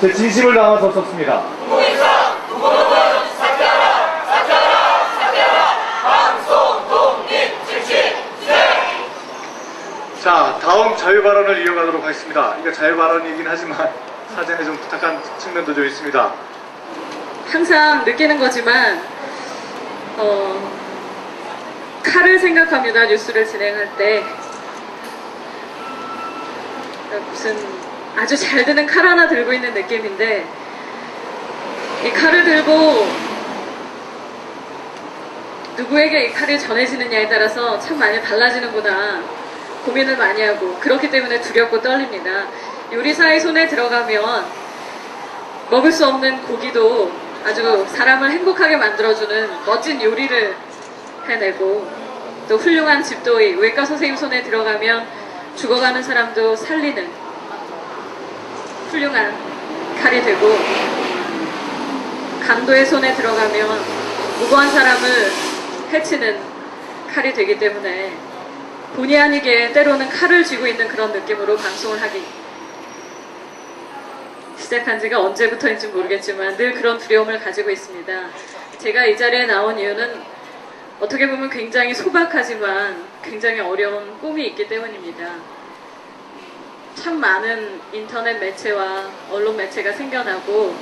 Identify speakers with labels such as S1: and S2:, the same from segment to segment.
S1: 제 진심을 담아서 썼습니다. 자, 다음 자유 발언을 이어가도록 하겠습니다. 이거 자유 발언이긴 하지만 사전에 좀 부탁한 측면도 좀 있습니다.
S2: 항상 느끼는 거지만 어, 칼을 생각합니다 뉴스를 진행할 때 무슨 아주 잘 드는 칼 하나 들고 있는 느낌인데 이 칼을 들고 누구에게 이 칼이 전해지느냐에 따라서 참 많이 달라지는구나 고민을 많이 하고 그렇기 때문에 두렵고 떨립니다. 요리사의 손에 들어가면 먹을 수 없는 고기도 아주 사람을 행복하게 만들어주는 멋진 요리를 해내고 또 훌륭한 집도의 외과 선생님 손에 들어가면 죽어가는 사람도 살리는 훌륭한 칼이 되고 강도의 손에 들어가면 무고한 사람을 해치는 칼이 되기 때문에 본의 아니게 때로는 칼을 쥐고 있는 그런 느낌으로 방송을 하기 시작한 지가 언제부터인지 모르겠지만 늘 그런 두려움을 가지고 있습니다. 제가 이 자리에 나온 이유는 어떻게 보면 굉장히 소박하지만 굉장히 어려운 꿈이 있기 때문입니다. 참 많은 인터넷 매체와 언론 매체가 생겨나고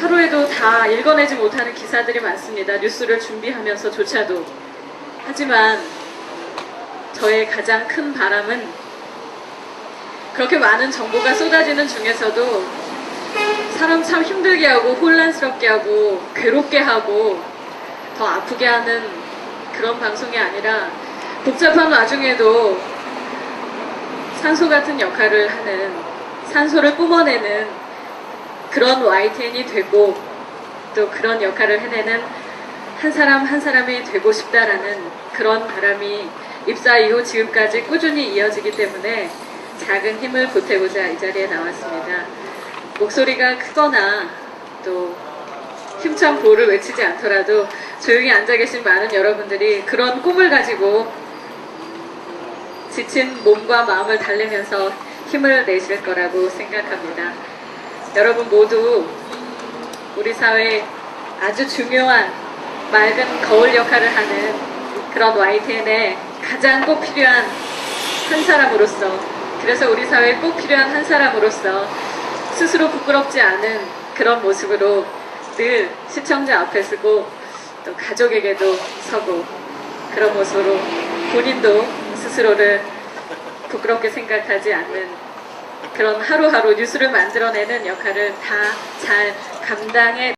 S2: 하루에도 다 읽어내지 못하는 기사들이 많습니다. 뉴스를 준비하면서조차도. 하지만 저의 가장 큰 바람은 그렇게 많은 정보가 쏟아지는 중에서도 사람 참 힘들게 하고 혼란스럽게 하고 괴롭게 하고 더 아프게 하는 그런 방송이 아니라 복잡한 와중에도 산소 같은 역할을 하는 산소를 뿜어내는 그런 YTN이 되고 또 그런 역할을 해내는 한 사람 한 사람이 되고 싶다라는 그런 바람이 입사 이후 지금까지 꾸준히 이어지기 때문에 작은 힘을 보태고자 이 자리에 나왔습니다. 목소리가 크거나 또 힘찬 보를 외치지 않더라도 조용히 앉아 계신 많은 여러분들이 그런 꿈을 가지고 지친 몸과 마음을 달래면서 힘을 내실 거라고 생각합니다. 여러분 모두 우리 사회에 아주 중요한 맑은 거울 역할을 하는 그런 YTN에 가장 꼭 필요한 한 사람으로서 그래서 우리 사회에 꼭 필요한 한 사람으로서 스스로 부끄럽지 않은 그런 모습으로 늘 시청자 앞에 서고 또 가족에게도 서고 그런 모습으로 본인도 스스로를 부끄럽게 생각하지 않는 그런 하루하루 뉴스를 만들어내는 역할을 다 잘 감당해